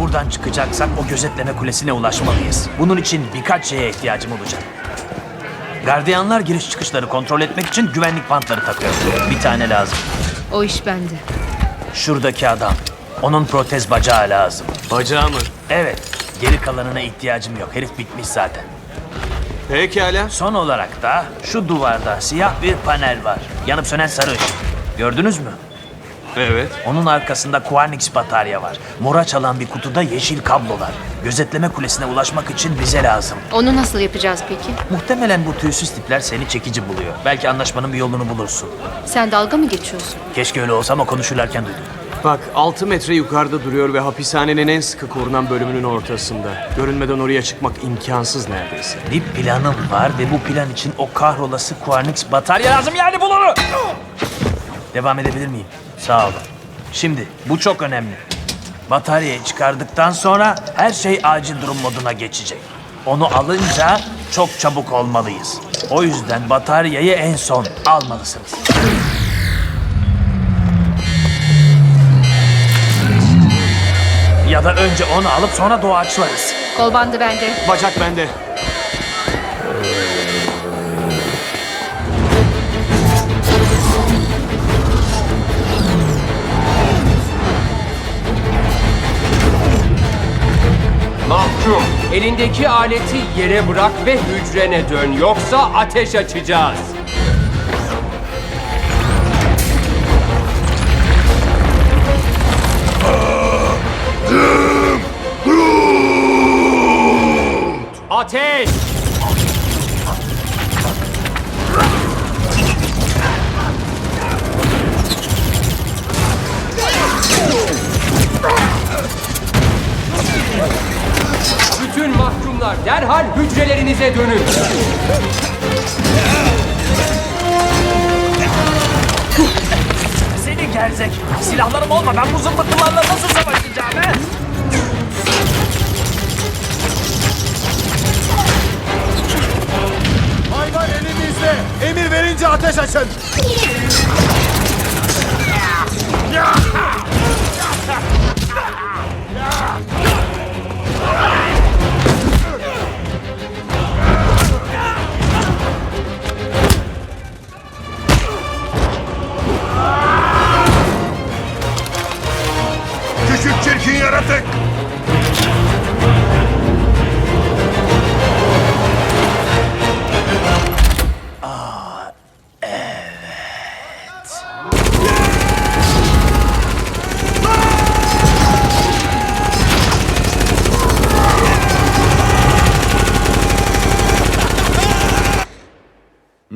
Buradan çıkacaksak o gözetleme kulesine ulaşmalıyız. Bunun için birkaç şeye ihtiyacım olacak. Gardiyanlar giriş çıkışları kontrol etmek için güvenlik bantları takıyor. Bir tane lazım. O iş bende. Şuradaki adam. Onun protez bacağı lazım. Bacağı mı? Evet, geri kalanına ihtiyacım yok. Herif bitmiş zaten. Pekala. Son olarak da şu duvarda siyah bir panel var. Yanıp sönen sarı ışık. Gördünüz mü? Evet. Onun arkasında Quanix batarya var. Mora çalan bir kutuda yeşil kablolar. Gözetleme kulesine ulaşmak için bize lazım. Onu nasıl yapacağız peki? Muhtemelen bu tüysüz tipler seni çekici buluyor. Belki anlaşmanın bir yolunu bulursun. Sen dalga mı geçiyorsun? Keşke öyle olsa ama konuşurlarken duydum. Bak 6 metre yukarıda duruyor ve hapishanenin en sıkı korunan bölümünün ortasında. Görünmeden oraya çıkmak imkansız neredeyse. Bir planım var ve bu plan için o kahrolası Quanix batarya lazım yani bul onu! Devam edebilir miyim? Sağ olun. Şimdi bu çok önemli. Bataryayı çıkardıktan sonra her şey acil durum moduna geçecek. Onu alınca çok çabuk olmalıyız. O yüzden bataryayı en son almalısınız. Ya da önce onu alıp sonra doğaçlarız. Kol bandı bende. Bacak bende. Mahkum, elindeki aleti yere bırak ve hücrene dön. Yoksa ateş açacağız. Ateş! Mahkumlar derhal hücrelerinize dönün. Seni gerzek. Silahlarım olma. Ben bu zımbırtılarla nasıl savaşacağım he? Hayvan elimizde. Emir verince ateş açın.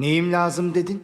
Neyim lazım dedin?